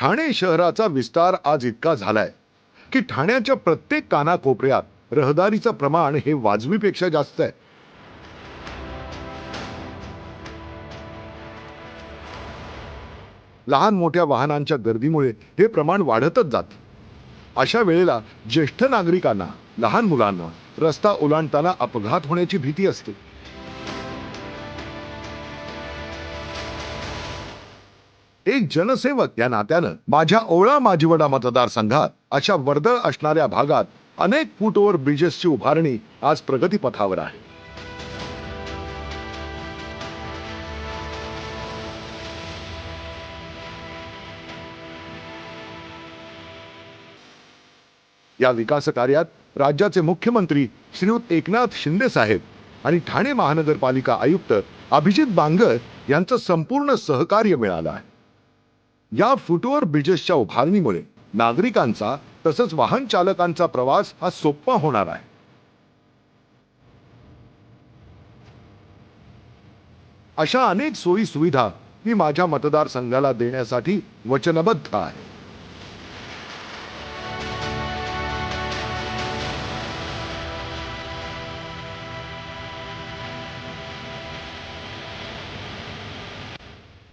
ठाणे शहराचा विस्तार आज इतका झालाय की ठाण्याच्या प्रत्येक कानाकोपऱ्यात रहदारीचं प्रमाण हे वाजवीपेक्षा जास्त आहे. लहान मोठ्या वाहनांच्या गर्दीमुळे हे प्रमाण वाढतच जात. अशा वेळेला ज्येष्ठ नागरिकांना लहान मुलांना रस्ता ओलांडताना अपघात होण्याची भीती असते. एक जनसेवक या नात्यानं माझ्या ओळा माजीवडा मतदारसंघात अशा वर्दळ असणाऱ्या भागात अनेक फूट ओव्हर ब्रिजेसची उभारणी आज प्रगतीपथावर आहे. या विकास कार्यात राज्याचे मुख्यमंत्री श्रीयुत एकनाथ शिंदे साहेब आणि ठाणे महानगरपालिका आयुक्त अभिजित बांगर यांचं संपूर्ण सहकार्य मिळालं आहे. या फुटवर ब्रिजेसच्या उभारणीमुळे नागरिकांचा तसंच वाहन चालकांचा प्रवास हा सोपा होणार आहे. अशा अनेक सोयी सुविधा मी माझ्या मतदारसंघाला देण्यासाठी वचनबद्ध आहे.